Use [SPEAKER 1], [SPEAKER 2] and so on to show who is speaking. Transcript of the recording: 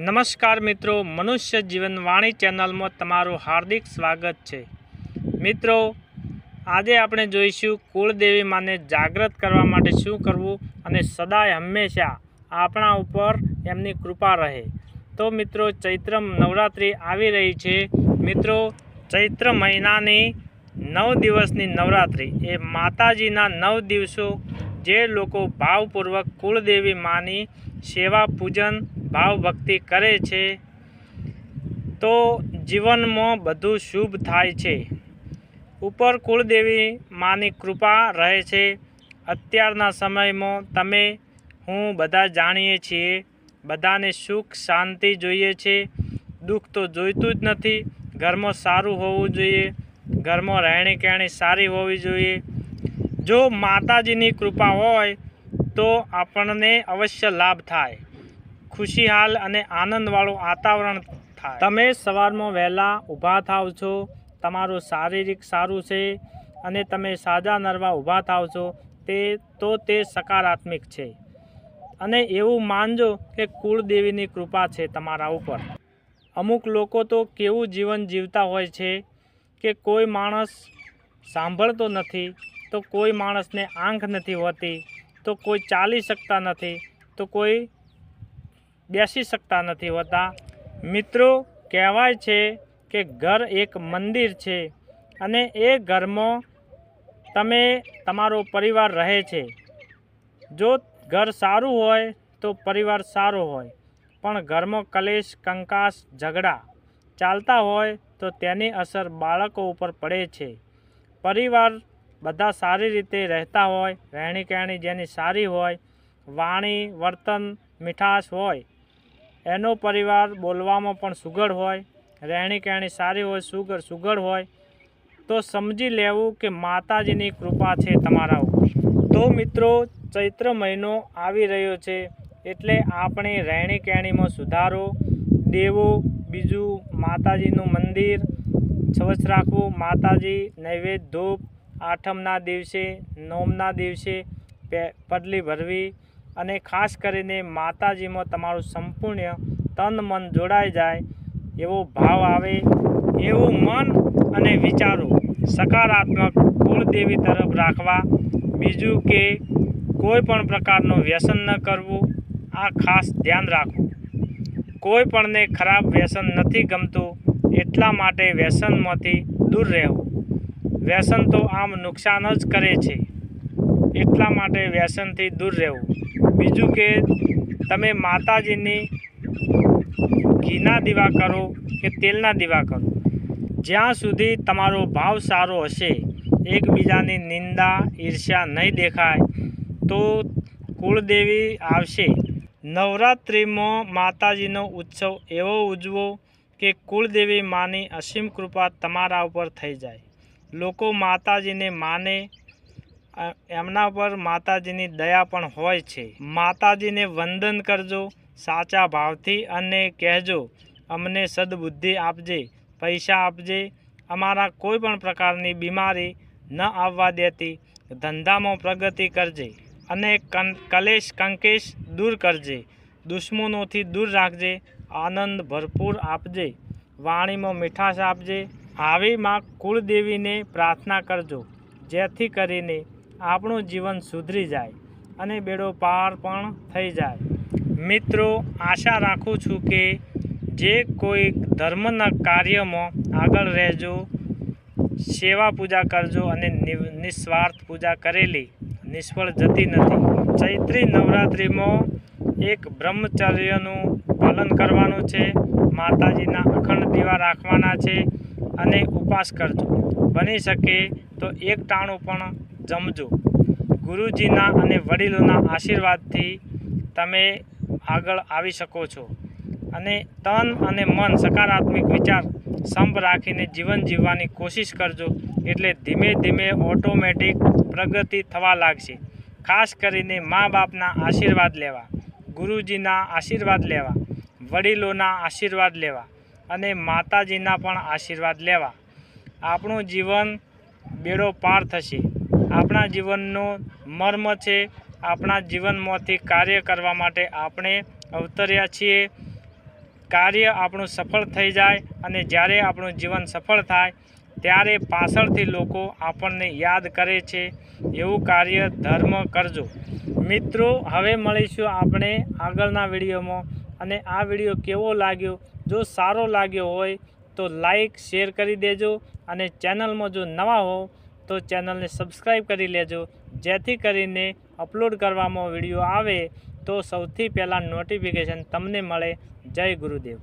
[SPEAKER 1] નમસ્કાર મિત્રો, મનુષ્ય જીવન વાણી ચેનલમાં તમારું હાર્દિક સ્વાગત છે. મિત્રો, આજે આપણે જોઈશું કુળદેવી માને જાગૃત કરવા માટે શું કરવું અને સદાય હંમેશા આપણા ઉપર એમની કૃપા રહે. તો મિત્રો, ચૈત્ર નવરાત્રિ આવી રહી છે. મિત્રો, ચૈત્ર મહિનાની નવ દિવસની નવરાત્રિ એ માતાજીના નવ દિવસો જે લોકો ભાવપૂર્વક કુળદેવી માની સેવા પૂજન ભાવ ભક્તિ કરે છે, તો જીવનમાં બધું શુભ થાય છે. ઉપર કુળદેવી માની કૃપા રહે છે. અત્યારના સમયમાં તમે, હું બધા જાણીએ છીએ, બધાને સુખ શાંતિ જોઈએ છે. દુઃખ તો જોઈતું જ નથી. ઘરમાં સારું હોવું જોઈએ. ઘરમાં રહેણી કહેણી સારી હોવી જોઈએ. જો માતાજીની કૃપા હોય, તો આપણને અવશ્ય લાભ થાય. ખુશીહાલ અને આનંદવાળું વાતાવરણ થાય. તમે સવારમાં વહેલા ઊભા થાવ છો, તમારું શારીરિક સારું છે અને તમે સાજા નરવા ઊભા થાવ છો, તે તો તે સકારાત્મક છે. અને એવું માનજો કે કુળદેવીની કૃપા છે તમારા ઉપર. અમુક લોકો તો કેવું જીવન જીવતા હોય છે કે કોઈ માણસ સાંભળતો નથી, તો કોઈ માણસને આંખ નથી હોતી, તો કોઈ ચાલી શકતા નથી, તો કોઈ બેસી શકતા નથી હોતા. મિત્રો, કહેવાય છે કે ઘર એક મંદિર છે અને એ ઘરમાં તમે, તમારો પરિવાર રહે છે. જો ઘર સારું હોય તો પરિવાર સારો હોય, પણ ઘરમાં કલેશ, કંકાસ, ઝઘડા ચાલતા હોય તો તેની અસર બાળકો ઉપર પડે છે. પરિવાર બધા સારી રીતે રહેતા હોય રહેણી કહેણી જેની સારી હોય, વાણી, વર્તન, મીઠાશ હોય એનો પરિવાર બોલવામાં પણ સુઘડ હોય રહેણી કહેણી સારી હોય સુગર સુઘડ હોય, તો સમજી લેવું કે માતાજીની કૃપા છે તમારા તો મિત્રો, ચૈત્ર મહિનો આવી રહ્યો છે, એટલે આપણે રહેણી કહેણીમાં સુધારો, દેવો, બીજું માતાજીનું મંદિર સ્વચ્છ રાખવું, માતાજી નૈવેદ્ય, ધૂપ, આઠમના દિવસે, નોમના દિવસે પડલી ભરવી અને ખાસ કરીને માતાજીમાં તમારું સંપૂર્ણ તન મન જોડાઈ જાય એવો ભાવ આવે, એવું મન અને વિચારો સકારાત્મક કુળદેવી તરફ રાખવા. બીજું કે કોઈ પણ પ્રકારનું વ્યસન ન કરવું, આ ખાસ ધ્યાન રાખવું. કોઈ પણને ખરાબ વ્યસન નથી ગમતું, એટલા માટે વ્યસનમાંથી દૂર રહેવું. વ્યસન તો આમ નુકસાન જ કરે છે. એટલા માટે વ્યસનથી દૂર રહેવું. બીજું કે તમે માતાજીની ઘીના દીવા કરો કે તેલના દીવા કરો. જ્યાં સુધી તમારો ભાવ સારો હશે, એકબીજાની નિંદા, ઈર્ષ્યા નહીં દેખાય, તો કુળદેવી આવશે. નવરાત્રિમાં માતાજીનો ઉત્સવ એવો ઉજવો કે કુળદેવી માની અસીમ કૃપા તમારા ઉપર થઈ જાય. લોકો માતાજીને માને એમના પર માતાજીની દયા પણ હોય છે. માતાજીને વંદન કરજો, સાચા ભાવથી અને કહેજો, અમને સદબુદ્ધિ આપજે, પૈસા આપજે, અમારા કોઈ પણ પ્રકારની બીમારી ન આવવા દેતી, ધંધામાં પ્રગતિ કરજે અને કલેશ કંકેશ દૂર કરજે, દુશ્મનોથી દૂર રાખજે, આનંદ ભરપૂર આપજે, વાણીમાં મીઠાશ આપજે આવી માં કુળદેવીને પ્રાર્થના કરજો, જેથી કરીને આપણું જીવન સુધરી જાય અને બેડો પાર પણ થઈ જાય. મિત્રો, આશા રાખું છું કે જે કોઈ ધર્મના કાર્યમાં આગળ રહેજો, સેવા પૂજા કરજો અને નિસ્વાર્થ પૂજા કરેલી, નિષ્ફળ જતી નથી. ચૈત્રી નવરાત્રિમાં એક બ્રહ્મચર્યનું પાલન કરવાનું છે, માતાજીના અખંડ દીવા રાખવાના છે અને ઉપવાસ કરજો. બની શકે તો એક ટાણું પણ જમજો. ગુરુજીના અને વડીલોના આશીર્વાદથી તમે આગળ આવી શકો છો. અને તન અને મન સકારાત્મક વિચાર સંપ રાખીને જીવન જીવવાની કોશિશ કરજો. એટલે ધીમે ધીમે ઓટોમેટિક પ્રગતિ થવા લાગશે. ખાસ કરીને મા બાપના આશીર્વાદ લેવા, ગુરુજીના આશીર્વાદ લેવા, વડીલોના આશીર્વાદ લેવા અને માતાજીના પણ આશીર્વાદ લેવા. આપણું જીવન બેડો પાર થશે. આપણા જીવનનો મર્મ છે. આપણા જીવનમાંથી કાર્ય કરવા માટે આપણે અવતર્યા છીએ. કાર્ય આપણું સફળ થઈ જાય અને જ્યારે આપણું જીવન સફળ થાય, ત્યારે પાછળથી લોકો આપણને યાદ કરે છે. એવું કાર્ય ધર્મ કરજો. મિત્રો, હવે મળીશું આપણે આગળના વિડીયોમાં. અને આ વીડિયો કેવો લાગ્યો? જો સારો લાગ્યો હોય, તો લાઈક, શેર કરી દેજો. અને ચેનલમાં જો નવા હો તો ચેનલને સબસ્ક્રાઈબ કરી લેજો. જેથી કરીને અપલોડ કરવામાં વીડિયો આવે તો સૌથી પહેલાં નોટિફિકેશન તમને મળે. જય ગુરુદેવ.